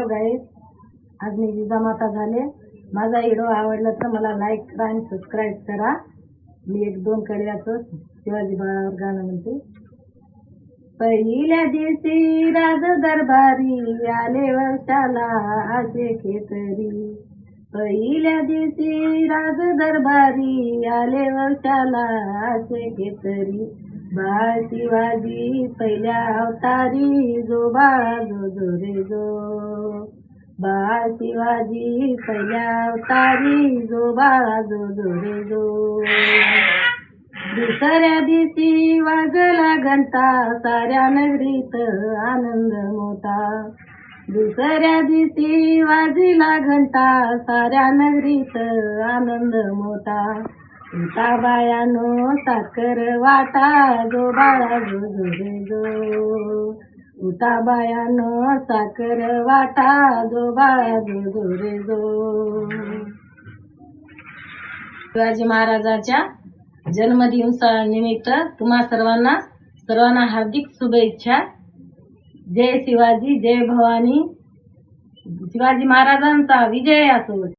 Hello guys आज मी जिजामाता झाले. माझा व्हिडिओ आवडला तर मला लाईक करा आणि सबस्क्राईब करा. मी एक दोन कड्याचं शिवाजी बाळावर गाणं म्हणते. पहिल्या दिवशी राज दरबारी आले वर्षाला असे खेतरी. पहिल्या दिवशी राज दरबारी आले वर्षाला असे खेतरी. बाळ शिवाजी पहिल्या अवतारी जो बाळा जो जो रे जो शिवाजी पहिल्या अवतारी जो जो. जो रे जो दुसऱ्या दिवशी वाजला घंटा साऱ्या नगरीत आनंद मोठा. दुसऱ्या दिवशी वाजला घंटा साऱ्या नगरीत आनंद मोठा. उता बायानो साखर वाटा जो बाळा जो जो. रे उता साखर वाटा जो बाळा जो रे जो शिवाजी महाराजाच्या जन्मदिवसानिमित्त तुम्हा सर्वांना सर्वांना हार्दिक शुभेच्छा. जय शिवाजी जय भवानी. शिवाजी महाराजांचा विजय असो.